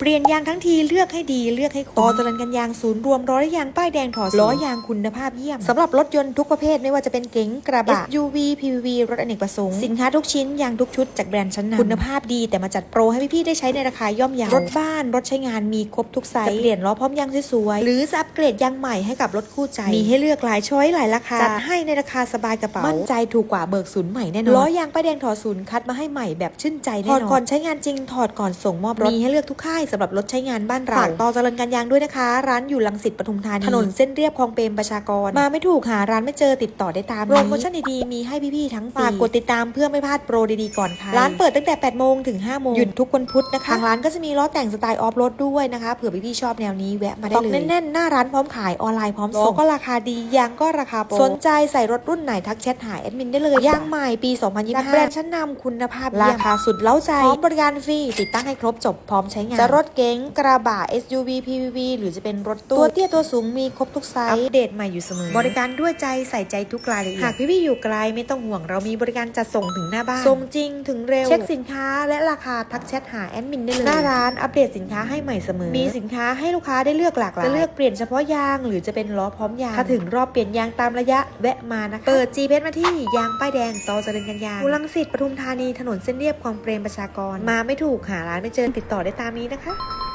เปลี่ยนยางทั้งทีเลือกให้ดีเลือกให้คุ้มต่อจรันกันยางศูนย์รวมล้อยางป้ายแดงถอดล้อยางคุณภาพเยี่ยมสำหรับรถยนต์ทุกประเภทไม่ว่าจะเป็นเก๋งกระบะ SUV PPV รถอเนกประสงค์สินค้าทุกชิ้นยางทุกชุดจากแบรนด์ชั้นนำคุณภาพดีแต่มาจัดโปรให้พี่ๆได้ใช้ในราคาย่อมเยาวรถบ้านรถใช้งานมีครบทุกไซส์จะเปลี่ยนล้อพร้อมยางสวยๆหรือจะอัปเกรดยางใหม่ให้กับรถคู่ใจมีให้เลือกหลายช้อยหลายราคาจัดให้ในราคาสบายกระเป๋ามั่นใจถูกกว่าเบิกศูนย์ใหม่แน่นอนล้อยางป้ายแดงถอดศูนย์คัดมาให้ใหม่แบบชื่นใจแน่นอนถอดก่อนใช้งานจริงถอดก่อนส่งมอบรถมีให้เลือกทุกค่ายสำหรับรถใช้งานบ้านเราฝากต่อเจริญการยางด้วยนะคะ ร้านอยู่ลังสิตปทุมธานีถนนเส้นเรียบคลองเปรมประชากร มาไม่ถูกหาร้านไม่เจอติดต่อได้ตามนี้โปรโมชั่นดีๆ มีให้พี่ๆทั้งปีฝากกดติดตามเพื่อไม่พลาดโปรดีๆก่อนค่ะร้านเปิดตั้งแต่ 8 โมงถึง 5 โมงหยุดทุกวันพุธนะคะทางร้านก็จะมีล้อแต่งสไตล์ออฟโรดด้วยนะคะเผื่อพี่ๆชอบแนวนี้แวะมาได้เลยแน่นๆหน้าร้านพร้อมขายออนไลน์พร้อมส่งก็ราคาดียางก็ราคาโปรสนใจใส่รถรุ่นไหนทักแชทหาแอดมินได้เลยยางใหม่ปี 2025แบรนด์ชั้นนำคุณภาพเยี่ยมราคาสุดเล้าใจพร้อมบริการฟรีติดตั้งให้ครบจบพร้อมใช้งานจะรถเก๋งกระบะ SUV PPV หรือจะเป็นรถตู้ ตัวเตี้ยตัวสูงมีครบทุกไซส์ อัปเดตใหม่อยู่เสมอ บริการด้วยใจใส่ใจทุกรายละเอียด หากพี่ๆอยู่ไกลไม่ต้องห่วงเรามีบริการจัดส่งถึงหน้าบ้าน ส่งจริงถึงเร็ว เช็คสินค้าและราคาทักแชทหาแอดมินได้เลย หน้าร้านอัปเดตสินค้าให้ใหม่เสมอ มีสินค้าให้ลูกค้าได้เลือกหลากหลาย จะเลือกเปลี่ยนเฉพาะยางหรือจะเป็นล้อพร้อมยาง ถ้าถึงรอบเปลี่ยนยางตามระยะแวะมานะคะ เปิด G เพมาที่ยางป้ายแดงต่อเจริญกันยางอุลังสิตปทุมธานีถนนเส้นเรียบคลองเปรมประชากร มาไม่ถูกหาร้านไม่เจอติดต่อได้ตามนี้นะคะ Okay.